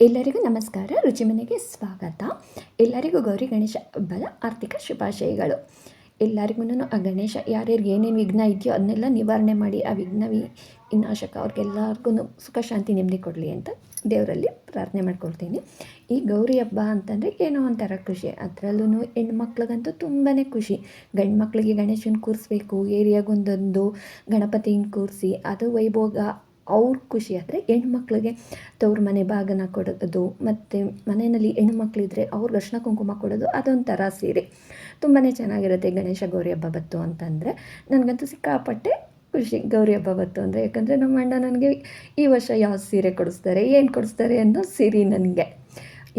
ಎಲ್ಲರಿಗೂ ನಮಸ್ಕಾರ. ರುಚಿ ಮನೆಗೆ ಸ್ವಾಗತ. ಎಲ್ಲರಿಗೂ ಗೌರಿ ಗಣೇಶ ಹಬ್ಬದ ಆರ್ಥಿಕ ಶುಭಾಶಯಗಳು. ಎಲ್ಲರಿಗೂ ಆ ಗಣೇಶ, ಯಾರ್ಯಾರಿಗೆ ಏನೇನು ವಿಘ್ನ ಇದೆಯೋ ಅದನ್ನೆಲ್ಲ ನಿವಾರಣೆ ಮಾಡಿ ಆ ವಿಘ್ನ ವಿನಾಶಕ ಅವ್ರಿಗೆಲ್ಲರಿಗೂ ಸುಖ, ಶಾಂತಿ, ನೆಮ್ಮದಿ ಕೊಡಲಿ ಅಂತ ದೇವರಲ್ಲಿ ಪ್ರಾರ್ಥನೆ ಮಾಡ್ಕೊಳ್ತೀನಿ. ಈ ಗೌರಿ ಹಬ್ಬ ಅಂತಂದರೆ ಏನೋ ಒಂಥರ ಖುಷಿ. ಅದರಲ್ಲೂ ಹೆಣ್ಮಕ್ಳಿಗಂತೂ ತುಂಬಾ ಖುಷಿ. ಗಂಡು ಮಕ್ಕಳಿಗೆ ಗಣೇಶನ ಕೂರಿಸ್ಬೇಕು, ಏರಿಯಾಗೊಂದೊಂದು, ಗಣಪತಿನ ಕೂರಿಸಿ, ಅದು ವೈಭೋಗ ಅವ್ರ ಖುಷಿ ಆದರೆ ಹೆಣ್ಮಕ್ಳಿಗೆ ತವ್ರ ಮನೆ ಬಾಗನ ಕೊಡೋದು, ಮತ್ತು ಮನೆಯಲ್ಲಿ ಹೆಣ್ಮಕ್ಳಿದ್ರೆ ಅವ್ರಿಗೆ ಅರ್ಶಿನ ಕುಂಕುಮ ಕೊಡೋದು ಅದೊಂಥರ ಸೀರೆ. ತುಂಬಾ ಚೆನ್ನಾಗಿರುತ್ತೆ ಗಣೇಶ ಗೌರಿ ಹಬ್ಬ ಬತ್ತು ಅಂತಂದರೆ. ನನಗಂತೂ ಸಿಕ್ಕಾಪಟ್ಟೆ ಖುಷಿ ಗೌರಿ ಹಬ್ಬ ಬತ್ತು ಅಂದರೆ. ಯಾಕಂದರೆ ನಮ್ಮ ಅಣ್ಣ ನನಗೆ ಈ ವರ್ಷ ಯಾವ ಸೀರೆ ಕೊಡಿಸ್ತಾರೆ, ಏನು ಕೊಡಿಸ್ತಾರೆ ಅನ್ನೋ ಸೀರೆ ನನಗೆ.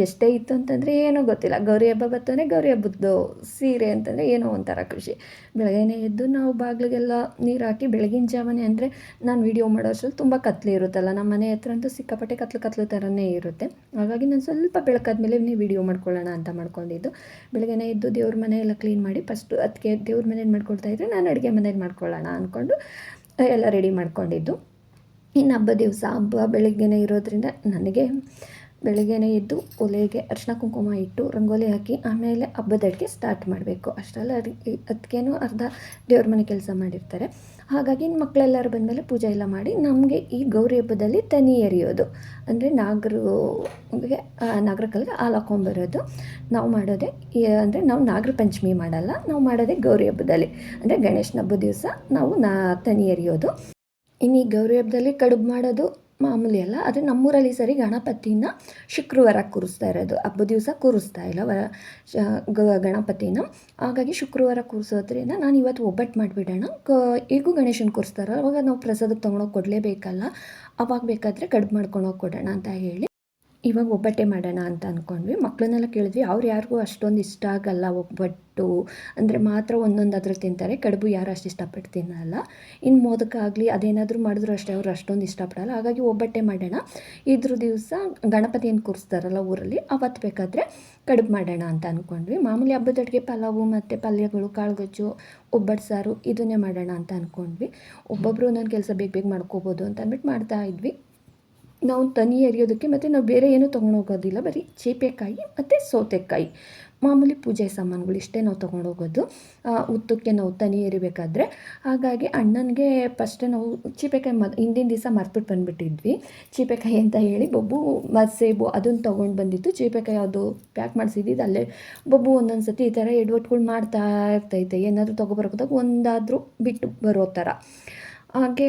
ಎಷ್ಟೇ ಇತ್ತು ಅಂತಂದರೆ ಏನೂ ಗೊತ್ತಿಲ್ಲ. ಗೌರಿ ಹಬ್ಬ ಬರ್ತಂದರೆ ಗೌರಿ ಹಬ್ಬದ್ದು ಸೀರೆ ಅಂತಂದರೆ ಏನೋ ಒಂಥರ ಖುಷಿ. ಬೆಳಗ್ಗೆನೇ ಎದ್ದು ನಾವು ಬಾಗಿಲಿಗೆಲ್ಲ ನೀರು ಹಾಕಿ ಬೆಳಗಿನ ಜಾವನೆ ಅಂದರೆ ನಾನು ವೀಡಿಯೋ ಮಾಡೋ ಅಷ್ಟರಲ್ಲಿ ತುಂಬ ಕತ್ಲೆ ಇರುತ್ತಲ್ಲ. ನಮ್ಮ ಮನೆ ಹತ್ರ ಅಂತೂ ಸಿಕ್ಕಾಪಟ್ಟೆ ಕತ್ಲು ಕತ್ಲು ಥರನೇ ಇರುತ್ತೆ. ಹಾಗಾಗಿ ನಾನು ಸ್ವಲ್ಪ ಬೆಳಕಾದ್ಮೇಲೆ ನೀವು ವೀಡಿಯೋ ಮಾಡ್ಕೊಳ್ಳೋಣ ಅಂತ ಮಾಡ್ಕೊಂಡಿದ್ದು. ಬೆಳಗ್ಗೆನೇ ಎದ್ದು ದೇವ್ರ ಮನೆ ಎಲ್ಲ ಕ್ಲೀನ್ ಮಾಡಿ ಫಸ್ಟು ಅದಕ್ಕೆ ದೇವ್ರ ಮನೇಲಿ ಮಾಡ್ಕೊಳ್ತಾ ಇದ್ದರೆ ನಾನು ಅಡುಗೆ ಮನೇಲಿ ಮಾಡ್ಕೊಳ್ಳೋಣ ಅಂದ್ಕೊಂಡು ಎಲ್ಲ ರೆಡಿ ಮಾಡ್ಕೊಂಡಿದ್ದು. ಇನ್ನು ಹಬ್ಬ ದಿವಸ ಹಬ್ಬ ಬೆಳಗ್ಗೆನೇ ಇರೋದ್ರಿಂದ ನನಗೆ ಬೆಳಗ್ಗೆನೇ ಎದ್ದು ಒಲೆಗೆ ಅರಿಶಿನ ಕುಂಕುಮ ಇಟ್ಟು ರಂಗೋಲಿ ಹಾಕಿ ಆಮೇಲೆ ಹಬ್ಬದ ಅಡುಗೆ ಸ್ಟಾರ್ಟ್ ಮಾಡಬೇಕು. ಅಷ್ಟರಲ್ಲಿ ಅಡುಗೆ ಅದಕ್ಕೇನು ಅರ್ಧ ದೇವ್ರ ಮನೆ ಕೆಲಸ ಮಾಡಿರ್ತಾರೆ. ಹಾಗಾಗಿ ಮಕ್ಕಳೆಲ್ಲರೂ ಬಂದಮೇಲೆ ಪೂಜೆ ಎಲ್ಲ ಮಾಡಿ ನಮಗೆ ಈ ಗೌರಿ ಹಬ್ಬದಲ್ಲಿ ತನಿ ಎರಿಯೋದು. ಅಂದರೆ ನಾಗರಿಗೆ ನಾಗರ ಕಲ್ಗೆ ಹಾಲು ಹಾಕೊಂಬರೋದು ನಾವು ಮಾಡೋದೇ ಅಂದರೆ ನಾವು ನಾಗರ ಪಂಚಮಿ ಮಾಡಲ್ಲ, ನಾವು ಮಾಡೋದೇ ಗೌರಿ ಹಬ್ಬದಲ್ಲಿ. ಅಂದರೆ ಗಣೇಶನ ಹಬ್ಬದ ದಿವಸ ನಾವು ನಾ, ತನಿ ಎರಿಯೋದು. ಇನ್ನು ಈ ಗೌರಿ ಹಬ್ಬದಲ್ಲಿ ಕಡುಬು ಮಾಡೋದು ಮಾಮೂಲಿ ಅಲ್ಲ ಆದರೆ ನಮ್ಮೂರಲ್ಲಿ ಸರಿ ಗಣಪತಿನ ಶುಕ್ರವಾರ ಕೂರಿಸ್ತಾ ಇರೋದು. ಹಬ್ಬದ ದಿವಸ ಕೂರಿಸ್ತಾ ಇಲ್ಲ ವ ಗಣಪತಿನ. ಹಾಗಾಗಿ ಶುಕ್ರವಾರ ಕೂರಿಸೋದ್ರಿಂದ ನಾನು ಇವತ್ತು ಒಬ್ಬಟ್ಟು ಮಾಡಿಬಿಡೋಣ. ಕ, ಈಗೂ ಗಣೇಶನ ಕೂರಿಸ್ತಾರಲ್ಲ ಅವಾಗ ನಾವು ಪ್ರಸಾದಕ್ಕೆ ತೊಗೊಂಡೋಗಿ ಕೊಡಲೇಬೇಕಲ್ಲ, ಅವಾಗ ಬೇಕಾದರೆ ಕಡುಬು ಮಾಡ್ಕೊಂಡೋಗಿ ಕೊಡೋಣ ಅಂತ ಹೇಳಿ. ಇವಾಗ ಒಬ್ಬಟ್ಟೆ ಮಾಡೋಣ ಅಂತ ಅಂದ್ಕೊಂಡ್ವಿ ಮಕ್ಕಳನ್ನೆಲ್ಲ ಕೇಳಿದ್ವಿ, ಅವ್ರು ಯಾರಿಗೂ ಅಷ್ಟೊಂದು ಇಷ್ಟ ಆಗಲ್ಲ ಒಬ್ಬಟ್ಟು. ಅಂದರೆ ಮಾತ್ರ ಒಂದೊಂದಾದರೂ ತಿಂತಾರೆ, ಕಡುಬು ಯಾರು ಅಷ್ಟು ಇಷ್ಟಪಟ್ಟು ತಿನ್ನಲ್ಲ. ಇನ್ನು ಮೋದಕ ಆಗಲಿ, ಅದೇನಾದರೂ ಮಾಡಿದ್ರು ಅಷ್ಟೇ, ಅವರು ಅಷ್ಟೊಂದು ಇಷ್ಟಪಡಲ್ಲ. ಹಾಗಾಗಿ ಒಬ್ಬಟ್ಟೆ ಮಾಡೋಣ. ಇದ್ರ ದಿವಸ ಗಣಪತಿಯನ್ನು ಕೂರಿಸ್ತಾರಲ್ಲ ಊರಲ್ಲಿ, ಅವತ್ತು ಬೇಕಾದರೆ ಕಡುಬು ಮಾಡೋಣ ಅಂತ ಅಂದ್ಕೊಂಡ್ವಿ ಮಾಮೂಲಿ ಹಬ್ಬದ ಅಡುಗೆ ಪಲಾವು ಮತ್ತು ಪಲ್ಯಗಳು, ಕಾಳುಗೊಜ್ಜು, ಒಬ್ಬಟ್ಟು ಸಾರು, ಇದನ್ನೇ ಮಾಡೋಣ ಅಂತ ಅಂದ್ಕೊಂಡ್ವಿ ಒಬ್ಬೊಬ್ಬರು ಒಂದೊಂದು ಕೆಲಸ ಬೇಗ ಬೇಗ ಮಾಡ್ಕೋಬೋದು ಅಂತ ಅಂದ್ಬಿಟ್ಟು ಮಾಡ್ತಾ ಇದ್ವಿ. ನಾವು ತನಿ ಎರಿಯೋದಕ್ಕೆ ಮತ್ತು ನಾವು ಬೇರೆ ಏನೂ ತೊಗೊಂಡೋಗೋದಿಲ್ಲ ಬರೀ ಚೇಪೆಕಾಯಿ ಮತ್ತು ಸೌತೆಕಾಯಿ. ಮಾಮೂಲಿ ಪೂಜೆ ಸಾಮಾನುಗಳು ಇಷ್ಟೇ ನಾವು ತೊಗೊಂಡೋಗೋದು ಉತ್ತಕ್ಕೆ ನಾವು ತನಿ ಎರಿಬೇಕಾದ್ರೆ. ಹಾಗಾಗಿ ಅಣ್ಣನಿಗೆ ಫಸ್ಟೇ ನಾವು ಚೀಪೆಕಾಯಿ ಮ, ಹಿಂದಿನ ದಿವಸ ಮರ್ತ್ಬಿಟ್ಟು ಬಂದುಬಿಟ್ಟಿದ್ವಿ. ಚೀಪೆಕಾಯಿ ಅಂತ ಹೇಳಿ ಬೊಬ್ಬು ಸೇಬು ಅದನ್ನು ತೊಗೊಂಡು ಬಂದಿತ್ತು. ಚೀಪೆಕಾಯಿ ಅದು ಪ್ಯಾಕ್ ಮಾಡಿಸಿದ್ದು ಅಲ್ಲೇ ಬೊಬ್ಬು ಒಂದೊಂದು ಸತಿ ಈ ಥರ ಎಡವಟ್ಗಳು ಮಾಡ್ತಾ ಇರ್ತೈತೆ. ಏನಾದರೂ ತೊಗೊಬರೋದಾಗ ಒಂದಾದರೂ ಬಿಟ್ಟು ಬರೋ ಥರ ಹಾಗೆ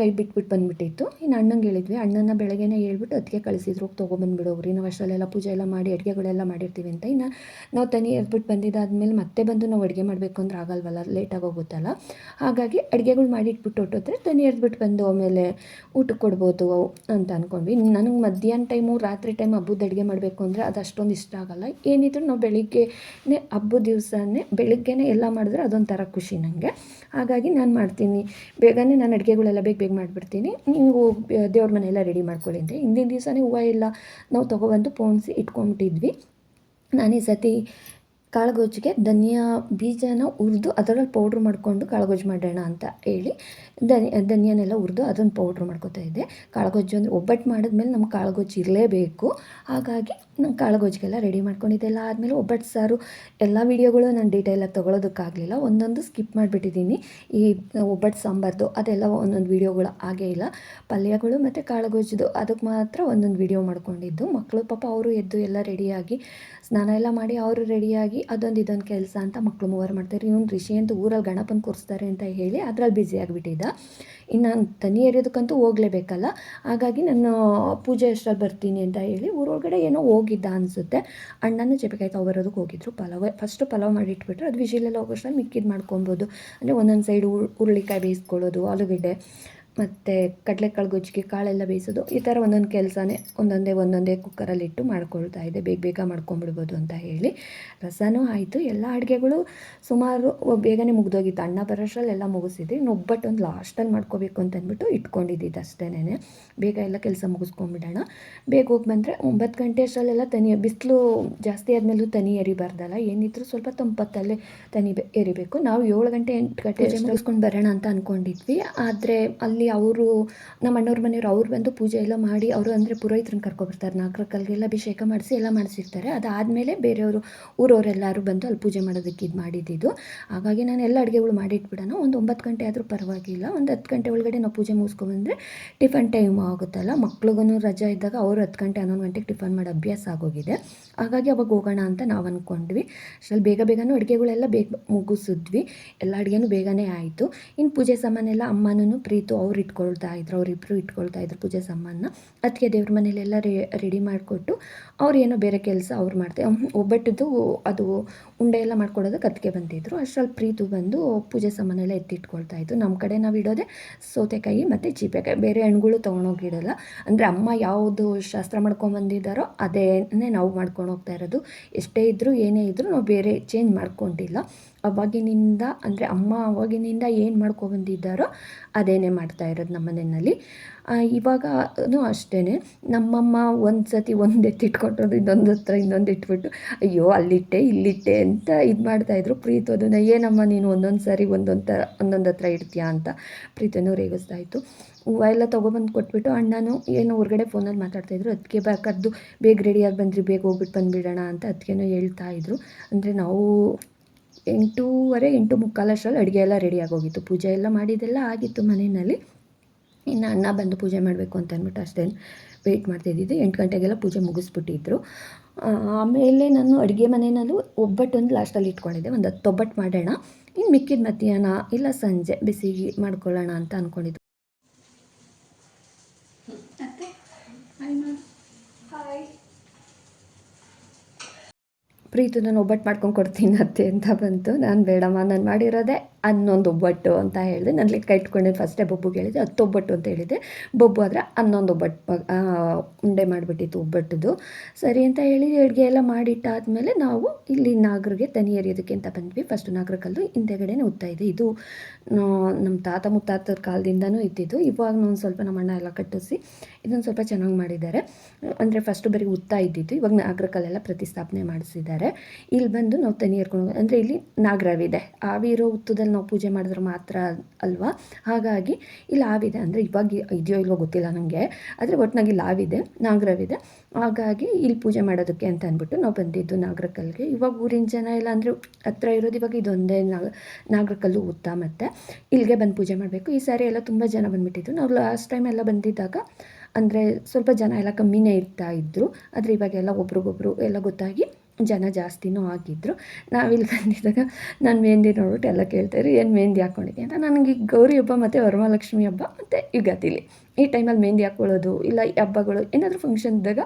ಕೈ ಬಿಟ್ಬಿಟ್ಟು ಬಂದುಬಿಟ್ಟಿತ್ತು. ಇನ್ನು ಅಣ್ಣಂಗೆ ಹೇಳಿದ್ವಿ ಅಣ್ಣನ ಬೆಳಗ್ಗೆನೇ ಹೇಳ್ಬಿಟ್ಟು ಅದಕ್ಕೆ ಕಳಿಸಿದ್ರು, ಹೋಗಿ ತೊಗೊಬಂದ್ಬಿಡೋಗ್ರಿ ನಾವು ಅಷ್ಟರಲ್ಲೆಲ್ಲ ಪೂಜೆ ಎಲ್ಲ ಮಾಡಿ, ಅಡುಗೆಗಳೆಲ್ಲ ಮಾಡಿರ್ತೀವಿ ಅಂತ. ಇನ್ನು ನಾವು ತನಿ ಎದ್ಬಿಟ್ಟು ಬಂದಿದ್ದಾದ್ಮೇಲೆ ಮತ್ತೆ ಬಂದು ನಾವು ಅಡುಗೆ ಮಾಡಬೇಕು ಅಂದ್ರೆ ಆಗಲ್ವಲ್ಲ ಲೇಟಾಗಿ ಹೋಗುತ್ತಲ್ಲ. ಹಾಗಾಗಿ ಅಡುಗೆಗಳು ಮಾಡಿ ಇಟ್ಬಿಟ್ಟು ಹೊಟ್ಟೋದ್ರೆ ತನಿ ಎದ್ಬಿಟ್ಟು ಬಂದು ಆಮೇಲೆ ಊಟಕ್ಕೆ ಕೊಡ್ಬೋದು ಅಂತ ಅಂದ್ಕೊಂಡ್ವಿ ನನಗೆ ಮಧ್ಯಾಹ್ನ ಟೈಮು ರಾತ್ರಿ ಟೈಮ್ ಹಬ್ಬದ ಅಡುಗೆ ಮಾಡಬೇಕು ಅಂದರೆ ಅದು ಅಷ್ಟೊಂದು ಇಷ್ಟ ಆಗಲ್ಲ. ಏನಿದ್ರು ನಾವು ಬೆಳಿಗ್ಗೆನೇ, ಹಬ್ಬದ ದಿವಸನೇ, ಬೆಳಿಗ್ಗೆನೇ ಎಲ್ಲ ಮಾಡಿದ್ರೆ ಅದೊಂಥರ ಖುಷಿ ನನಗೆ ಹಾಗಾಗಿ ನಾನು ಮಾಡ್ತೀನಿ. ಬೇಗನೆ ನಾನು ಅಡುಗೆಗಳೆಲ್ಲ ಬೇಗ ಬೇಗ ಮಾಡಿಬಿಡ್ತೀನಿ. ನೀವು ದೇವ್ರ ಮನೆಯೆಲ್ಲ ರೆಡಿ ಮಾಡ್ಕೊಳ್ಳಿ ಅಂತ ಹಿಂದಿನ ದಿವಸನೇ ಹೂವು ಎಲ್ಲ ನಾವು ತೊಗೊಬಂದು ಪೋಣಿಸಿ ಇಟ್ಕೊಂಬಿಟ್ಟಿದ್ವಿ ನಾನು ಈ ಸತಿ ಕಾಳುಗೊಜ್ಜಿಗೆ ಧನಿಯಾ ಬೀಜನ ಹುರಿದು ಅದರಲ್ಲಿ ಪೌಡ್ರ್ ಮಾಡಿಕೊಂಡು ಕಾಳುಗೊಜ್ಜು ಮಾಡೋಣ ಅಂತ ಹೇಳಿ ಧನಿ, ಧನಿಯಾನೆಲ್ಲ ಹುರಿದು ಅದನ್ನು ಪೌಡ್ರ್ ಮಾಡ್ಕೋತಾ ಇದ್ದೆ. ಕಾಳುಗೊಜ್ಜು ಅಂದರೆ ಒಬ್ಬಟ್ಟು ಮಾಡಿದ್ಮೇಲೆ ನಮ್ಗೆ ಕಾಳುಗೊಜ್ಜು ಇರಲೇಬೇಕು. ಹಾಗಾಗಿ ನಾನು ಕಾಳುಗೊಜ್ಜಿಗೆಲ್ಲ ರೆಡಿ ಮಾಡ್ಕೊಂಡಿದ್ದೆಲ್ಲ ಆದಮೇಲೆ ಒಬ್ಬಟ್ಟು ಸಾರು ಎಲ್ಲ ವೀಡಿಯೋಗಳು ನಾನು ಡೀಟೇಲಾಗಿ ತೊಗೊಳೋದಕ್ಕಾಗಲಿಲ್ಲ. ಒಂದೊಂದು ಸ್ಕಿಪ್ ಮಾಡಿಬಿಟ್ಟಿದ್ದೀನಿ ಈ ಒಬ್ಬಟ್ಟು ಸಾಂಬಾರ್ದು ಅದೆಲ್ಲ ಒಂದೊಂದು ವೀಡಿಯೋಗಳು ಆಗೇ ಇಲ್ಲ. ಪಲ್ಯಗಳು ಮತ್ತು ಕಾಳುಗೊಜ್ಜದು ಅದಕ್ಕೆ ಮಾತ್ರ ಒಂದೊಂದು ವೀಡಿಯೋ ಮಾಡ್ಕೊಂಡಿದ್ದು. ಮಕ್ಕಳು ಪಾಪ ಅವರು ಎದ್ದು ಎಲ್ಲ ರೆಡಿಯಾಗಿ ಸ್ನಾನ ಎಲ್ಲ ಮಾಡಿ ಅವರು ರೆಡಿಯಾಗಿ ಅದೊಂದು ಇದೊಂದು ಕೆಲಸ ಅಂತ ಮಕ್ಕಳು ಮೂವರು ಮಾಡ್ತಾರೆ. ಇವನು ರಿಷಿ ಅಂತ ಊರಲ್ಲಿ ಗಣಪನ ಕೂರಿಸ್ತಾರೆ ಅಂತ ಹೇಳಿ ಅದ್ರಲ್ಲಿ ಬ್ಯುಸಿ ಆಗಿಬಿಟ್ಟಿದ್ದ. ಇನ್ನು ನಾನು ತನಿ ಎರಿಯೋದಕ್ಕಂತೂ ಹೋಗಲೇಬೇಕಲ್ಲ. ಹಾಗಾಗಿ ನಾನು ಪೂಜೆ ಅಷ್ಟರಲ್ಲಿ ಬರ್ತೀನಿ ಅಂತ ಹೇಳಿ ಊರೊಳಗಡೆ ಏನೋ ಹೋಗಿದ್ದ ಅನಿಸುತ್ತೆ. ಅಣ್ಣನ ತಾವು ಬರೋದಕ್ಕೆ ಹೋಗಿದ್ರು. ಪಲಾವ್ ಫಸ್ಟು ಪಲಾವ್ ಮಾಡಿಟ್ಬಿಟ್ರೆ ಅದು ವಿಷಿಲೆಲ್ಲ ಹೋಗೋಷ್ಟರಲ್ಲಿ ಮಿಕ್ಕಿದ್ದು ಮಾಡ್ಕೊಬೋದು. ಅಂದರೆ ಒಂದೊಂದು ಸೈಡು ಉರುಳಿಕಾಯಿ ಬೇಯಿಸ್ಕೊಳ್ಳೋದು, ಆಲೂಗಡ್ಡೆ. ಮತ್ತು ಕಡಲೆಕಾಳು ಗೊಜ್ಜಿಗೆ ಕಾಳೆಲ್ಲ ಬೇಯಿಸೋದು ಈ ಥರ ಒಂದೊಂದು ಕೆಲಸನೇ ಒಂದೊಂದೇ ಒಂದೊಂದೇ ಕುಕ್ಕರಲ್ಲಿಟ್ಟು ಮಾಡ್ಕೊಳ್ತಾ ಇದ್ದೆ ಬೇಗ ಬೇಗ ಮಾಡ್ಕೊಂಬಿಡ್ಬೋದು ಅಂತ ಹೇಳಿ. ರಸನೂ ಆಯಿತು. ಎಲ್ಲ ಅಡುಗೆಗಳು ಸುಮಾರು ಬೇಗನೆ ಮುಗ್ದೋಗಿತ್ತು. ಅಣ್ಣ ಬರೋಷ್ಟ್ರಲ್ಲಿ ಎಲ್ಲ ಮುಗಿಸಿದ್ವಿ. ಒಬ್ಬಟ್ಟು ಒಂದು ಲಾಸ್ಟಲ್ಲಿ ಮಾಡ್ಕೋಬೇಕು ಅಂತ ಅಂದ್ಬಿಟ್ಟು ಇಟ್ಕೊಂಡಿದ್ದಿದ್ದು ಅಷ್ಟೇನೆ ಬೇಗ ಎಲ್ಲ ಕೆಲಸ ಮುಗಿಸ್ಕೊಂಬಿಡೋಣ ಬೇಗ ಹೋಗಿ ಬಂದರೆ ಒಂಬತ್ತು ಗಂಟೆ ಅಷ್ಟರಲ್ಲೆಲ್ಲ ತನಿ ಬಿಸಿಲು ಜಾಸ್ತಿ ಆದಮೇಲೂ ತನಿ ಎರಿಬಾರ್ದಲ್ಲ? ಏನಿದ್ರು ಸ್ವಲ್ಪ ತಂಪತ್ತಲ್ಲೇ ತನಿ ಎರಿಬೇಕು. ನಾವು ಏಳು ಗಂಟೆ ಎಂಟು ಗಂಟೆ ಮುಗಿಸ್ಕೊಂಡು ಬರೋಣ ಅಂತ ಅಂದ್ಕೊಂಡಿದ್ವಿ ಆದರೆ ಅಲ್ಲಿ ಅವರು, ನಮ್ಮ ಅಣ್ಣವ್ರ ಮನೆಯವ್ರು ಅವ್ರು ಬಂದು ಪೂಜೆ ಎಲ್ಲ ಮಾಡಿ ಅವರು ಅಂದರೆ ಪುರೋಹಿತರನ್ನ ಕರ್ಕೊಬರ್ತಾರೆ ನಾಗರಕಲ್ಗೆಲ್ಲ ಕಲ್ಗೆಲ್ಲ ಅಭಿಷೇಕ ಮಾಡಿಸಿ ಎಲ್ಲ ಮಾಡಿಸಿರ್ತಾರೆ. ಅದಾದಮೇಲೆ ಬೇರೆಯವರು ಊರವರೆಲ್ಲರೂ ಬಂದು ಅಲ್ಲಿ ಪೂಜೆ ಮಾಡೋದಕ್ಕೆ ಇದು ಮಾಡಿದ್ದಿದ್ದು. ಹಾಗಾಗಿ ನಾನು ಎಲ್ಲ ಅಡುಗೆಗಳು ಮಾಡಿಟ್ಬಿಡೋಣ. ಒಂದು ಒಂಬತ್ತು ಗಂಟೆ ಆದರೂ ಪರವಾಗಿಲ್ಲ. ಒಂದು ಹತ್ತು ಗಂಟೆ ಒಳಗಡೆ ನಾವು ಪೂಜೆ ಮುಗಿಸ್ಕೊಂಬಂದರೆ ಟಿಫನ್ ಟೈಮ್ ಆಗುತ್ತಲ್ಲ. ಮಕ್ಳಿಗೂ ರಜಾ ಇದ್ದಾಗ ಅವರು ಹತ್ತು ಗಂಟೆ, ಹನ್ನೊಂದು ಗಂಟೆಗೆ ಟಿಫನ್ ಮಾಡೋ ಅಭ್ಯಾಸ ಆಗೋಗಿದೆ. ಹಾಗಾಗಿ ಅವಾಗ ಹೋಗೋಣ ಅಂತ ನಾವು ಅಂದ್ಕೊಂಡ್ವಿ ಅಷ್ಟರಲ್ಲಿ ಬೇಗ ಬೇಗನೂ ಅಡುಗೆಗಳೆಲ್ಲ ಬೇಗ ಮುಗಿಸಿದ್ವಿ. ಎಲ್ಲ ಅಡುಗೆನೂ ಬೇಗನೆ ಆಯಿತು. ಇನ್ನು ಪೂಜೆ ಸಾಮಾನೆಲ್ಲ ಅಮ್ಮನೂ ಪ್ರೀತು ಅವ್ರು ಇಟ್ಕೊಳ್ತಾ ಇದ್ರು ಅವರಿಬ್ಬರು ಇಟ್ಕೊಳ್ತಾ ಇದ್ರು ಪೂಜೆ ಸಾಮಾನ ಅದಕ್ಕೆ ದೇವ್ರ ಮನೇಲೆಲ್ಲ ರೆಡಿ ಮಾಡಿಕೊಟ್ಟು ಅವ್ರು ಏನೋ ಬೇರೆ ಕೆಲಸ ಅವ್ರು ಮಾಡ್ತಾರೆ ಒಬ್ಬಟ್ಟದ್ದು ಅದು ಉಂಡೆ ಎಲ್ಲ ಮಾಡ್ಕೊಡೋದಕ್ಕೆ ಅದಕ್ಕೆ ಬಂದಿದ್ರು. ಅಷ್ಟರಲ್ಲಿ ಪ್ರೀತು ಬಂದು ಪೂಜೆ ಸಾಮಾನೆಲ್ಲ ಎತ್ತಿಟ್ಕೊಳ್ತಾ ಇತ್ತು ನಮ್ಮ ಕಡೆ ನಾವು ಇಡೋದೆ ಸೌತೆಕಾಯಿ ಮತ್ತು ಚೀಪೆಕಾಯಿ. ಬೇರೆ ಹಣ್ಣುಗಳು ತೊಗೊಂಡೋಗಿಡಲ್ಲ ಅಂದರೆ ಅಮ್ಮ ಯಾವುದು ಶಾಸ್ತ್ರ ಮಾಡ್ಕೊಂಬಂದಿದ್ದಾರೋ ಅದೇನೇ ನಾವು ಮಾಡ್ಕೊಂಡು ಹೋಗ್ತಾ ಇರೋದು. ಎಷ್ಟೇ ಇದ್ದರೂ ಏನೇ ಇದ್ದರೂ ನಾವು ಬೇರೆ ಚೇಂಜ್ ಮಾಡ್ಕೊಂಡಿಲ್ಲ. ಅವಾಗಿನಿಂದ ಅಂದರೆ ಅಮ್ಮ ಅವಾಗಿನಿಂದ ಏನು ಮಾಡ್ಕೊಬಂದಿದ್ದಾರೋ ಅದೇನೇ ಮಾಡ್ತಾ ಇರೋದು ನಮ್ಮ ಮನೆಯಲ್ಲಿ. ಇವಾಗೂ ಅಷ್ಟೇ ನಮ್ಮಮ್ಮ ಒಂದು ಸತಿ ಒಂದು ಎತ್ತಿಟ್ಕೊಟ್ಟರು ಇನ್ನೊಂದು ಹತ್ರ ಇನ್ನೊಂದು ಇಟ್ಬಿಟ್ಟು, ಅಯ್ಯೋ, ಅಲ್ಲಿಟ್ಟೆ, ಇಲ್ಲಿಟ್ಟೆ ಅಂತ ಇದು ಮಾಡ್ತಾಯಿದ್ರು ಪ್ರೀತು ಅದನ್ನು, ಏನಮ್ಮ ನೀನು ಒಂದೊಂದು ಸಾರಿ ಒಂದೊಂದು ಥರ ಒಂದೊಂದು ಹತ್ರ ಇಡ್ತೀಯಾ ಅಂತ ಪ್ರೀತನೂ ರೇಗಿಸ್ತಾ ಇತ್ತು. ಹೂವು ಎಲ್ಲ ತೊಗೊಬಂದು ಕೊಟ್ಬಿಟ್ಟು ಅಣ್ಣನೂ ಏನೋ ಹೊರಗಡೆ ಫೋನಲ್ಲಿ ಮಾತಾಡ್ತಾಯಿದ್ರು ಅದಕ್ಕೆ ಬೇಕಾದ್ದು ಬೇಗ ರೆಡಿಯಾಗಿ ಬಂದ್ರಿ, ಬೇಗ ಹೋಗ್ಬಿಟ್ಟು ಬಂದುಬಿಡೋಣ ಅಂತ ಅದಕ್ಕೇನೋ ಹೇಳ್ತಾ ಇದ್ರು. ಅಂದರೆ ನಾವು ಎಂಟೂವರೆ ಎಂಟು ಮುಕ್ಕಾಲು ಅಷ್ಟರಲ್ಲಿ ಅಡುಗೆ ಎಲ್ಲ ರೆಡಿ ಆಗೋಗಿತ್ತು. ಪೂಜೆ ಎಲ್ಲ ಮಾಡಿದ್ದೆಲ್ಲ ಆಗಿತ್ತು ಮನೆಯಲ್ಲಿ. ಇನ್ನು ಅಣ್ಣ ಬಂದು ಪೂಜೆ ಮಾಡಬೇಕು ಅಂತ ಅಂದ್ಬಿಟ್ಟು ಅಷ್ಟೇ ವೆಯ್ಟ್ ಮಾಡ್ತಿದ್ದಿದ್ದು ಎಂಟು ಗಂಟೆಗೆಲ್ಲ ಪೂಜೆ ಮುಗಿಸ್ಬಿಟ್ಟಿದ್ರು. ಆಮೇಲೆ ನಾನು ಅಡುಗೆ ಮನೆಯಲ್ಲೂ ಒಬ್ಬಟ್ಟೊಂದು ಲಾಸ್ಟಲ್ಲಿ ಇಟ್ಕೊಂಡಿದ್ದೆ. ಒಂದು ಹತ್ತು ಒಬ್ಬಟ್ಟು ಮಾಡೋಣ. ಇನ್ನು ಮಿಕ್ಕಿದ ಮಧ್ಯಾಹ್ನ ಇಲ್ಲ ಸಂಜೆ ಬಿಸಿ ಮಾಡ್ಕೊಳ್ಳೋಣ ಅಂತ ಅಂದ್ಕೊಂಡಿದ್ದು ಪ್ರೀತು ನಾನು ಒಬ್ಬಟ್ಟು ಮಾಡ್ಕೊಂಡು ಕೊಡ್ತೀನಿ ಅತ್ತೆ ಅಂತ ಬಂತು. ನಾನು ಬೇಡಮ್ಮ ನಾನು ಮಾಡಿರೋದೇ. ಹನ್ನೊಂದು ಒಬ್ಬಟ್ಟು ಅಂತ ಹೇಳಿದೆ. ನಾನು ಲೆಕ್ಕ ಇಟ್ಕೊಂಡೆ ಫಸ್ಟೇ ಬೊಬ್ಬುಗೆ ಹೇಳಿದೆ ಹತ್ತು ಒಬ್ಬಟ್ಟು ಅಂತ ಹೇಳಿದೆ. ಬೊಬ್ಬು ಆದರೆ ಹನ್ನೊಂದು ಒಬ್ಬಟ್ಟು ಉಂಡೆ ಮಾಡಿಬಿಟ್ಟಿತ್ತು ಒಬ್ಬಟ್ಟದು ಸರಿ ಅಂತ ಹೇಳಿ ಅಡುಗೆ ಎಲ್ಲ ಮಾಡಿಟ್ಟಾದಮೇಲೆ ನಾವು ಇಲ್ಲಿ ನಾಗರಿಗೆ ತನಿ ಎರಿಯೋದಕ್ಕೆ ಅಂತ ಬಂದ್ವಿ. ಫಸ್ಟು ನಾಗರಕಲ್ಲು, ಹಿಂದೆಗಡೆನೇ ಉತ್ತಾ ಇದೆ ಇದು. ನಮ್ಮ ತಾತ ಮುತ್ತಾತರ ಕಾಲದಿಂದನೂ ಇದ್ದಿದ್ದು. ಇವಾಗ ಒಂದು ಸ್ವಲ್ಪ ನಮ್ಮ ಅಣ್ಣ ಎಲ್ಲ ಕಟ್ಟಿಸಿ ಇದೊಂದು ಸ್ವಲ್ಪ ಚೆನ್ನಾಗಿ ಮಾಡಿದ್ದಾರೆ. ಅಂದರೆ ಫಸ್ಟು ಬರೀ ಉತ್ತಾ ಇದ್ದಿದ್ದು. ಇವಾಗ ನಾಗರಕಲ್ಲೆಲ್ಲ ಪ್ರತಿಸ್ಥಾಪನೆ ಮಾಡಿಸಿದ್ದಾರೆ. ಇಲ್ಲಿ ಬಂದು ನಾವು ತನಿ ಏರ್ಕೊಂಡು ಅಂದರೆ ಇಲ್ಲಿ ನಾಗರವಿದೆ. ಆವಿರೋ ಉತ್ತದಲ್ಲಿ ನಾವು ಪೂಜೆ ಮಾಡಿದ್ರೆ ಮಾತ್ರ ಅಲ್ವಾ? ಹಾಗಾಗಿ ಇಲ್ಲಿ ಲಾವಿದೆ ಅಂದರೆ ಇವಾಗ ಇದೆಯೋ ಇಲ್ವೋ ಗೊತ್ತಿಲ್ಲ ನನಗೆ ಆದರೆ ಒಟ್ಟಿನಾಗಿ ಲಾವಿದೆ, ನಾಗರವಿದೆ. ಹಾಗಾಗಿ ಇಲ್ಲಿ ಪೂಜೆ ಮಾಡೋದಕ್ಕೆ ಅಂತ ಅಂದ್ಬಿಟ್ಟು ನಾವು ಬಂದಿದ್ದು ನಾಗರಕಲ್ಗೆ. ಇವಾಗ ಊರಿನ ಜನ ಇಲ್ಲ ಅಂದರೆ ಹತ್ರ ಇರೋದು ಇವಾಗ ಇದೊಂದೇ ನಾಗ ನಾಗರಕಲ್ಲು ಉತ್ತ ಮತ್ತು. ಇಲ್ಲಿಗೆ ಬಂದು ಪೂಜೆ ಮಾಡಬೇಕು. ಈ ಸಾರಿ ಎಲ್ಲ ತುಂಬ ಜನ ಬಂದುಬಿಟ್ಟಿದ್ದು ನಾವು ಲಾಸ್ಟ್ ಟೈಮ್ ಎಲ್ಲ ಬಂದಿದ್ದಾಗ ಅಂದರೆ ಸ್ವಲ್ಪ ಜನ ಎಲ್ಲ ಕಮ್ಮಿನೇ ಇರ್ತಾ ಇದ್ದರು ಆದರೆ ಇವಾಗೆಲ್ಲ ಒಬ್ರಿಗೊಬ್ರು ಎಲ್ಲ ಗೊತ್ತಾಗಿ ಜನ ಜಾಸ್ತಿನೂ ಆಗಿದ್ದರು ನಾವಿಲ್ಲಿ ಬಂದಿದ್ದಾಗ ನಾನು ಮೆಹಂದಿ ನೋಡ್ಬಿಟ್ಟು ಎಲ್ಲ ಕೇಳ್ತಾಯಿದ್ರು ಏನು ಮೆಹಂದಿ ಹಾಕ್ಕೊಂಡಿದ್ದೆ ಅಂತ. ನನಗೆ ಗೌರಿ ಹಬ್ಬ ಮತ್ತು ವರಮಹಾಲಕ್ಷ್ಮಿ ಹಬ್ಬ ಮತ್ತು ಯುಗಾದಿಲಿ. ಈ ಟೈಮಲ್ಲಿ ಮೆಹಂದಿ ಹಾಕ್ಕೊಳ್ಳೋದು ಇಲ್ಲ ಹಬ್ಬಗಳು, ಏನಾದರೂ ಫಂಕ್ಷನ್ ಇದ್ದಾಗ,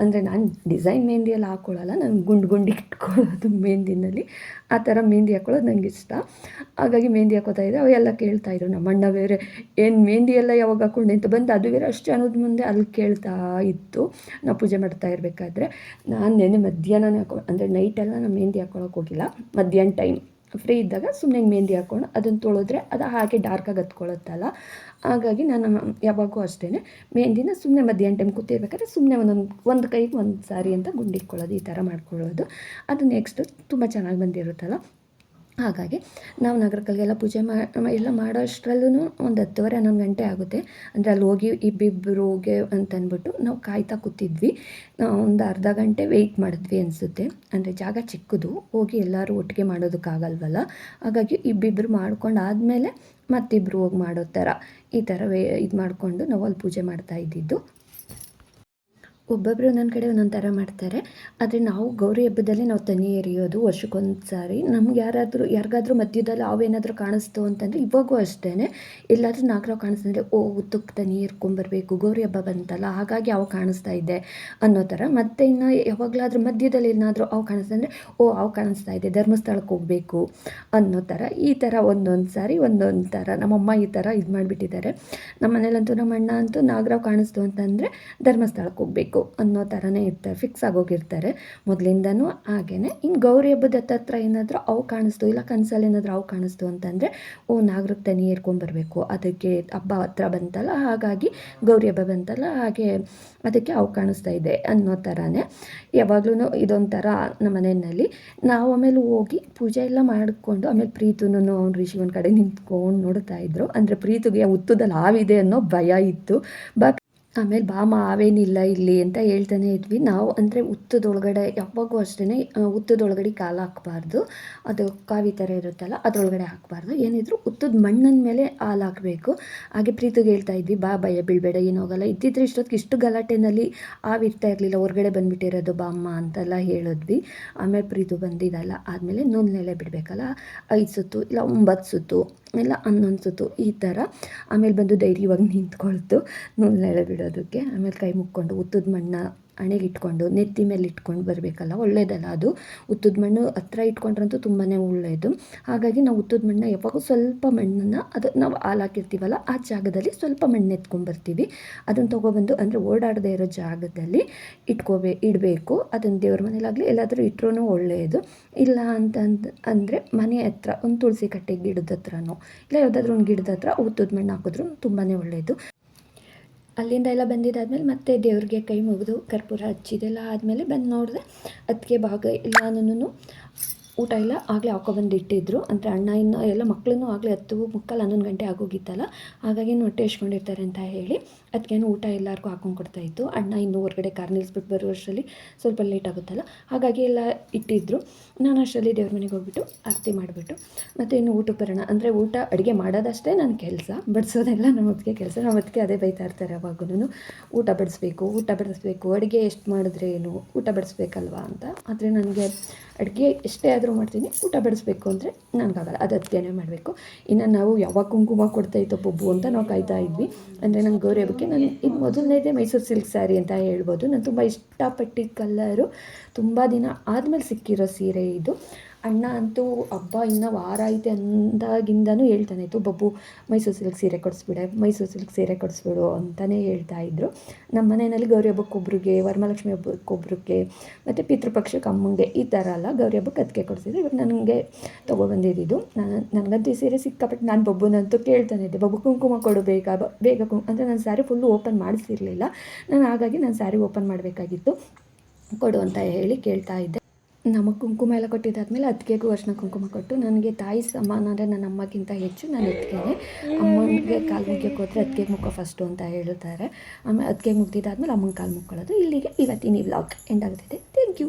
ಅಂದರೆ ನಾನು ಡಿಸೈನ್ ಮೆಹಂದಿ ಎಲ್ಲ ಹಾಕ್ಕೊಳ್ಳಲ್ಲ ನಾನು ಗುಂಡು ಗುಂಡಿ ಇಟ್ಕೊಳ್ಳೋದು ಮೆಹಂದಿನಲ್ಲಿ ಆ ಥರ ಮೆಹಂದಿ ಹಾಕ್ಕೊಳ್ಳೋದು ನನಗೆ ಇಷ್ಟ. ಹಾಗಾಗಿ ಮೆಹಂದಿ ಹಾಕೋತಾ ಇದ್ದೆ. ಅವೆಲ್ಲ ಕೇಳ್ತಾಯಿದ್ರು ನಮ್ಮ ಅಣ್ಣ ಬೇರೆ, ಏನು ಮೆಹಂದಿ ಎಲ್ಲ ಯಾವಾಗ ಹಾಕ್ಕೊಂಡೆ ಅಂತ ಬಂದು ಅದು ಬೇರೆ ಅಷ್ಟು ಅನ್ನೋದು ಮುಂದೆ ಅಲ್ಲಿ ಕೇಳ್ತಾ ಇತ್ತು. ನಾವು ಪೂಜೆ ಮಾಡ್ತಾ ಇರಬೇಕಾದ್ರೆ, ನಾನು ನೆನೆ ಮಧ್ಯಾಹ್ನ ಹಾಕೊ, ಅಂದರೆ ನೈಟೆಲ್ಲ ನಾನು ಮೆಹಂದಿ ಹಾಕ್ಕೊಳಕ್ಕೆ ಹೋಗಿಲ್ಲ. ಮಧ್ಯಾಹ್ನ ಟೈಮ್ ಫ್ರೀ ಇದ್ದಾಗ ಸುಮ್ಮನೆ ಮೆಹಂದಿ ಹಾಕ್ಕೊಂಡು ಅದನ್ನು ತೊಳೆದ್ರೆ ಅದು ಹಾಗೆ ಡಾರ್ಕಾಗಿ ಹತ್ಕೊಳ್ಳುತ್ತಲ್ಲ ಹಾಗಾಗಿ ನಾನು ಯಾವಾಗೂ ಅಷ್ಟೇ ಮೆಹಂದಿನ ಸುಮ್ಮನೆ ಮಧ್ಯಾಹ್ನ ಟೈಮ್ ಕೂತಿರ್ಬೇಕಾದ್ರೆ ಸುಮ್ಮನೆ ಒಂದೊಂದು, ಒಂದು ಕೈಗೆ ಒಂದು ಸಾರಿ ಅಂತ ಗುಂಡಿಟ್ಕೊಳ್ಳೋದು, ಈ ಥರ ಮಾಡ್ಕೊಳ್ಳೋದು. ಅದು ನೆಕ್ಸ್ಟು ತುಂಬ ಚೆನ್ನಾಗಿ ಬಂದಿರುತ್ತಲ್ಲ? ಹಾಗಾಗಿ ನಾವು ನಗರಕಲ್ಗೆಲ್ಲ ಪೂಜೆ ಮಾ ಎಲ್ಲ ಮಾಡೋ ಅಷ್ಟರಲ್ಲೂ ಒಂದು ಹತ್ತುವರೆ, ಹನ್ನೊಂದು ಗಂಟೆ ಆಗುತ್ತೆ. ಅಂದರೆ ಅಲ್ಲಿ ಹೋಗಿ ಇಬ್ಬಿಬ್ಬರಿಗೆ ಅಂತಂದ್ಬಿಟ್ಟು ನಾವು ಕಾಯ್ತಾ ಕೂತಿದ್ವಿ. ಒಂದು ಅರ್ಧ ಗಂಟೆ ವೆಯ್ಟ್ ಮಾಡಿದ್ವಿ ಅನಿಸುತ್ತೆ. ಅಂದರೆ ಜಾಗ ಚಿಕ್ಕದು, ಹೋಗಿ ಎಲ್ಲರೂ ಒಟ್ಟಿಗೆ ಮಾಡೋದಕ್ಕಾಗಲ್ವಲ್ಲ. ಹಾಗಾಗಿ ಇಬ್ಬಿಬ್ಬರು ಮಾಡ್ಕೊಂಡು ಆದಮೇಲೆ ಮತ್ತಿಬ್ಬರು ಹೋಗಿ ಮಾಡೋ ಥರ ಈ ಥರ ವೇ, ಇದು ಮಾಡಿಕೊಂಡು ನಾವು ಅಲ್ಲಿ ಪೂಜೆ ಮಾಡ್ತಾ ಇದ್ದಿದ್ದು. ಒಬ್ಬೊಬ್ಬರು ಒಂದೊಂದು ಕಡೆ ಒಂದೊಂದು ಥರ ಮಾಡ್ತಾರೆ. ಆದರೆ ನಾವು ಗೌರಿ ಹಬ್ಬದಲ್ಲಿ ನಾವು ತನಿ ಎರಿಯೋದು ವರ್ಷಕ್ಕೊಂದು ಸಾರಿ ನಮ್ಗೆ ಯಾರಾದರೂ ಯಾರಿಗಾದರೂ ಮಧ್ಯದಲ್ಲಿ ಅವೇನಾದರೂ ಕಾಣಿಸ್ತು ಅಂತಂದರೆ ಇವಾಗೂ ಅಷ್ಟೇ ಎಲ್ಲಾದರೂ ನಾಗರಾವ್ ಕಾಣಿಸ್ತಂದರೆ, ಓ ಉತ್ತಕ್ಕೆ ತನಿ ಎರ್ಕೊಂಬರ್ಬೇಕು ಗೌರಿ ಹಬ್ಬ ಬಂತಲ್ಲ, ಹಾಗಾಗಿ ಅವು ಕಾಣಿಸ್ತಾ ಇದೆ ಅನ್ನೋ ಥರ ಮತ್ತು ಇನ್ನು ಯಾವಾಗಲಾದ್ರೂ ಮಧ್ಯದಲ್ಲಿ ಏನಾದರೂ ಅವು ಕಾಣಿಸ್ತಂದರೆ ಓ ಅವು ಕಾಣಿಸ್ತಾ ಇದೆ ಧರ್ಮಸ್ಥಳಕ್ಕೆ ಹೋಗಬೇಕು ಅನ್ನೋ ಥರ ಈ ಥರ ಒಂದೊಂದು ಸಾರಿ ಒಂದೊಂದು ಥರ ನಮ್ಮಮ್ಮ ಈ ಥರ ಇದು ಮಾಡಿಬಿಟ್ಟಿದ್ದಾರೆ. ನಮ್ಮ ಮನೇಲಂತೂ ನಮ್ಮ ಅಣ್ಣ ಅಂತೂ ನಾಗರಾವ್ ಕಾಣಿಸ್ತು ಅಂತಂದರೆ ಧರ್ಮಸ್ಥಳಕ್ಕೆ ಹೋಗಬೇಕು. ಬೇಕು ಅನ್ನೋ ಥರನೇ ಇರ್ತಾರೆ ಫಿಕ್ಸ್ ಆಗೋಗಿರ್ತಾರೆ. ಮೊದಲಿಂದನೂ ಹಾಗೇ ಇನ್ನು ಗೌರಿ ಹಬ್ಬದ ಹತ್ತತ್ರ ಏನಾದರೂ ಅವು ಕಾಣಿಸ್ತು, ಇಲ್ಲ ಕನಸಲ್ಲಿ ಏನಾದರೂ ಅವು ಕಾಣಿಸ್ತು ಅಂತಂದರೆ, ಓ ನಾಗರಕ್ಕೆ ತನಿ ಏರ್ಕೊಂಬರ್ಬೇಕು ಅದಕ್ಕೆ ಹಬ್ಬ ಹತ್ರ ಬಂತಲ್ಲ, ಹಾಗಾಗಿ ಗೌರಿ ಹಬ್ಬ ಬಂತಲ್ಲ, ಹಾಗೆ ಅದಕ್ಕೆ ಅವು ಕಾಣಿಸ್ತಾ ಇದೆ ಅನ್ನೋ ಥರನೇ ಯಾವಾಗಲೂ ಇದೊಂಥರ ನಮ್ಮ ಮನೆಯಲ್ಲಿ. ನಾವು ಆಮೇಲೆ ಹೋಗಿ ಪೂಜೆ ಎಲ್ಲ ಮಾಡಿಕೊಂಡು, ಆಮೇಲೆ ಪ್ರೀತುನು ಅವ್ನು ರಿಷಿ ಒಂದು ಕಡೆ ನಿಂತ್ಕೊಂಡು ನೋಡ್ತಾ ಇದ್ರು. ಅಂದರೆ ಪ್ರೀತಿಗೆ ಹುತ್ತದಲ್ಲಿ ಹಾವಿದೆ ಅನ್ನೋ ಭಯ ಇತ್ತು. ಬಟ್ ಆಮೇಲೆ ಬಾಮ ಅವೇನಿಲ್ಲ ಇಲ್ಲಿ ಅಂತ ಹೇಳ್ತಾನೆ ಇದ್ವಿ. ನಾವು ಅಂದರೆ ಉತ್ತದೊಳಗಡೆ ಯಾವಾಗೂ ಅಷ್ಟೇ ಉತ್ತದೊಳಗಡೆ ಕಾಲು ಹಾಕಬಾರ್ದು. ಅದು ಕಾವಿ ಥರ ಇರುತ್ತಲ್ಲ ಅದರೊಳಗಡೆ ಹಾಕಬಾರ್ದು. ಏನಿದ್ರು ಉತ್ತದ ಮಣ್ಣಿನ ಮೇಲೆ ಹಾಲು ಹಾಕಬೇಕು. ಹಾಗೆ ಪ್ರೀತಿಗೆ ಹೇಳ್ತಾ ಇದ್ವಿ, ಬಾ ಭಯ ಬೀಳಬೇಡ ಏನಾಗಲ್ಲ ಇದ್ದಿದ್ರೆ ಇಷ್ಟೊತ್ತಿಗೆ ಇಷ್ಟು ಗಲಾಟೆನಲ್ಲಿ ಹಾವಿರ್ತಾ ಇರಲಿಲ್ಲ, ಹೊರಗಡೆ ಬಂದುಬಿಟ್ಟಿರೋದು ಬಾಮ್ಮ ಅಂತೆಲ್ಲ ಹೇಳಿದ್ವಿ. ಆಮೇಲೆ ಪ್ರೀತು ಬಂದಿದ್ದಲ್ಲ ಆದಮೇಲೆ ನೂನೆಲೆ ಬಿಡಬೇಕಲ್ಲ. ಐದು ಸುತ್ತು ಇಲ್ಲ, ಒಂಬತ್ತು ಸುತ್ತು. ಇಲ್ಲ ಹನ್ನೊಂದು ಈ ಥರ. ಆಮೇಲೆ ಬಂದು ಧೈರ್ಯವಾಗಿ ನಿಂತ್ಕೊಳ್ತು. ನೂನೆಲೆ ಬಿಡೋದಕ್ಕೆ. ಆಮೇಲೆ ಕೈ ಮುಕ್ಕೊಂಡು ಉತ್ತದ ಮಣ್ಣ ಹಣೆಗೆ ಇಟ್ಕೊಂಡು ನೆತ್ತಿ ಮೇಲೆ ಇಟ್ಕೊಂಡು ಬರಬೇಕಲ್ಲ ಒಳ್ಳೆಯದಲ್ಲ ಅದು? ಉತ್ತದ ಮಣ್ಣು ಹತ್ರ ಇಟ್ಕೊಂಡ್ರಂತೂ ತುಂಬಾ ಒಳ್ಳೆಯದು ಹಾಗಾಗಿ ನಾವು ಉತ್ತದ ಮಣ್ಣನ್ನ ಯಾವಾಗೂ ಸ್ವಲ್ಪ ಮಣ್ಣನ್ನು ಅದು ನಾವು ಹಾಲಾಕಿರ್ತೀವಲ್ಲ ಆ ಜಾಗದಲ್ಲಿ ಸ್ವಲ್ಪ ಮಣ್ಣು ಎತ್ಕೊಂಡ್ಬರ್ತೀವಿ ಅದನ್ನು ತೊಗೊಬಂದು ಅಂದರೆ ಓಡಾಡದೇ ಇರೋ ಜಾಗದಲ್ಲಿ ಇಟ್ಕೋಬೇ, ಇಡಬೇಕು. ಅದನ್ನು ದೇವ್ರ ಮನೇಲಾಗಲಿ ಎಲ್ಲಾದರೂ ಇಟ್ಟರೂ ಒಳ್ಳೆಯದು ಇಲ್ಲ ಅಂತ ಅಂದರೆ ಮನೆ ಹತ್ರ ಒಂದು ತುಳಸಿ ಕಟ್ಟೆ ಗಿಡದ ಹತ್ರನೋ, ಇಲ್ಲ ಯಾವುದಾದ್ರೂ ಒಂದು ಗಿಡದ ಹತ್ರ ಉತ್ತದ ಮಣ್ಣು ಹಾಕಿದ್ರು ತುಂಬಾ ಒಳ್ಳೆಯದು ಅಲ್ಲಿಂದ ಎಲ್ಲ ಬಂದಿದ್ದಾದ್ಮೇಲೆ ಮತ್ತೆ ದೇವ್ರಿಗೆ ಕೈ ಮುಗಿದು ಕರ್ಪೂರ ಹಚ್ಚಿದೆಲ್ಲ ಆದಮೇಲೆ ಬಂದು ನೋಡಿದೆ ಅದಕ್ಕೆ ಭಾಗ ಇಲ್ಲ ನಾನು ಊಟ ಎಲ್ಲ ಆಗಲೇ ಹಾಕೊಬಂದು ಇಟ್ಟಿದ್ರು. ಅಂದರೆ ಅಣ್ಣ ಇನ್ನೂ ಎಲ್ಲ ಮಕ್ಕಳನ್ನು ಆಗಲೇ ಹತ್ತು ಮುಕ್ಕಾಲು ಹನ್ನೊಂದು ಗಂಟೆ ಆಗೋಗಿತ್ತಲ್ಲ, ಹಾಗಾಗಿ ಹೊಟ್ಟೆ ಇಸ್ಕೊಂಡಿರ್ತಾರೆ ಅಂತ ಹೇಳಿ. ಅದಕ್ಕೇನು ಊಟ ಎಲ್ಲರಿಗೂ ಹಾಕೊಂಡು ಕೊಡ್ತಾಯಿತ್ತು ಅಣ್ಣ ಇನ್ನೂ ಹೊರಗಡೆ ಕಾರ್ ನಿಲ್ಲಿಸ್ಬಿಟ್ಟು ಬರುವಷ್ಟರಲ್ಲಿ ಸ್ವಲ್ಪ ಲೇಟ್ ಆಗುತ್ತಲ್ಲ. ಹಾಗಾಗಿ ಎಲ್ಲ ಇಟ್ಟಿದ್ದರು ನಾನು ಅಷ್ಟರಲ್ಲಿ ದೇವ್ರ ಮನೆಗೆ ಹೋಗ್ಬಿಟ್ಟು ಆರತಿ ಮಾಡಿಬಿಟ್ಟು ಮತ್ತು ಇನ್ನು ಊಟಕ್ಕೆ ಬರೋಣ. ಅಂದರೆ ಊಟ ಅಡುಗೆ ಮಾಡೋದಷ್ಟೇ ನನ್ನ ಕೆಲಸ. ಬಡಿಸೋದೆಲ್ಲ ನಮ್ಮ ಅದಕ್ಕೆ ಕೆಲಸ. ನಮ್ಮ ಅದಕ್ಕೆ ಅದೇ ಬೈತಾ ಇರ್ತಾರೆ ಅವಾಗೂ ಊಟ ಬಡಿಸ್ಬೇಕು ಊಟ ಬಡಿಸ್ಬೇಕು, ಅಡುಗೆ ಎಷ್ಟು ಮಾಡಿದ್ರೆ ಏನು, ಊಟ ಬಡಿಸ್ಬೇಕಲ್ವಾ ಅಂತ. ಆದರೆ ನನಗೆ ಅಡುಗೆ ಎಷ್ಟೇ ಆದರೂ ಮಾಡ್ತೀನಿ. ಊಟ ಬಡಿಸ್ಬೇಕು ಅಂದರೆ ನನಗಾಗಲ್ಲ. ಅದು ಅತ್ಯನೇ ಮಾಡಬೇಕು. ಇನ್ನು ನಾವು ಯಾವಾಗ ಕುಂಕುಮ ಕೊಡ್ತಾಯಿತ್ತು ಬೊಬ್ಬು ಅಂತ ನಾವು ಕಾಯ್ತಾ ಇದ್ವಿ. ಅಂದರೆ ನಂಗೆ ಗೌರಿ ನಾನು ಇದು ಮೊದಲನೇದೇ ಮೈಸೂರು ಸಿಲ್ಕ್ ಸ್ಯಾರಿ ಅಂತ ಹೇಳ್ಬೋದು. ನಾನು ತುಂಬ ಇಷ್ಟಪಟ್ಟಿದ್ದ ಕಲ್ಲರು ತುಂಬ ದಿನ ಆದಮೇಲೆ ಸಿಕ್ಕಿರೋ ಸೀರೆ ಇದು. ಅಣ್ಣ ಅಂತೂ ಹಬ್ಬ ಇನ್ನು ವಾರ ಐತೆ ಅಂದಾಗಿಂದನೂ ಹೇಳ್ತಾನೆ. ಇತ್ತು ಬಬ್ಬು, ಮೈಸೂರು ಸಿಲ್ಕ್ ಸೀರೆ ಕೊಡಿಸ್ಬಿಡೆ, ಮೈಸೂರು ಸಿಲ್ಕ್ ಸೀರೆ ಕೊಡಿಸ್ಬಿಡು ಅಂತಲೇ ಹೇಳ್ತಾ ಇದ್ದರು ನಮ್ಮ ಮನೆಯಲ್ಲಿ ಗೌರಿ ಹಬ್ಬಕ್ಕೊಬ್ರಿಗೆ ವರಮಹಾಲಕ್ಷ್ಮಿ ಹಬ್ಬಕ್ಕೊಬ್ರಿಗೆ ಮತ್ತು ಪಿತೃಪಕ್ಷಕ್ಕೆ ಅಮ್ಮಂಗೆ ಈ ಥರ ಅಲ್ಲ ಗೌರಿ ಹಬ್ಬಕ್ಕೆ ಅದಕ್ಕೆ ಕೊಡಿಸಿದ್ರು. ಇವಾಗ ನನಗೆ ತೊಗೊಬಂದಿದ್ದು ನಾನು, ನನಗಂತೂ ಈ ಸೀರೆ ಸಿಕ್ಕಾಪಟ್ಟು ನಾನು ಬಬ್ಬುನಂತೂ ಕೇಳ್ತಾನೆ ಇದ್ದೆ. ಬಬ್ಬು, ಕುಂಕುಮ ಕೊಡು ಬೇಗ ಬೇಗ ಕುಂ ಅಂದರೆ ನಾನು ಸ್ಯಾರಿ ಫುಲ್ಲು ಓಪನ್ ಮಾಡಿಸಿರಲಿಲ್ಲ. ನಾನು ಹಾಗಾಗಿ ನಾನು ಸ್ಯಾರಿ ಓಪನ್ ಮಾಡಬೇಕಾಗಿತ್ತು. ಕೊಡು ಅಂತ ಹೇಳಿ ಕೇಳ್ತಾ ಇದ್ದೆ. ನಮಗೆ ಕುಂಕುಮ ಎಲ್ಲ ಕೊಟ್ಟಿದ್ದಾದ್ಮೇಲೆ ಅದಕ್ಕೆಗೂ ಅರ್ಶಿನ ಕುಂಕುಮ ಕೊಟ್ಟು ನನಗೆ ತಾಯಿ ಸಮಾನ ಅಂದರೆ ನನ್ನ ಅಮ್ಮಗಿಂತ ಹೆಚ್ಚು ನಾನು ಅತ್ತಿಗೆನೆ. ಅಮ್ಮನಿಗೆ ಕಾಲು ಮುಗಿಯೋಕೆ ಹೋದರೆ ಅದಕ್ಕೆ ಮುಖ ಫಸ್ಟು ಅಂತ ಹೇಳ್ತಾರೆ. ಆಮೇಲೆ ಅದಕ್ಕೆ ಮುಗ್ದಿದ್ದಾದ್ಮೇಲೆ ಅಮ್ಮನ ಕಾಲು ಮುಕ್ಕೊಳ್ಳೋದು ಇಲ್ಲಿಗೆ ಇವತ್ತಿನ ಈ ವ್ಲಾಗ್ ಎಂಡ್ ಆಗ್ತಿದೆ ಥ್ಯಾಂಕ್ ಯು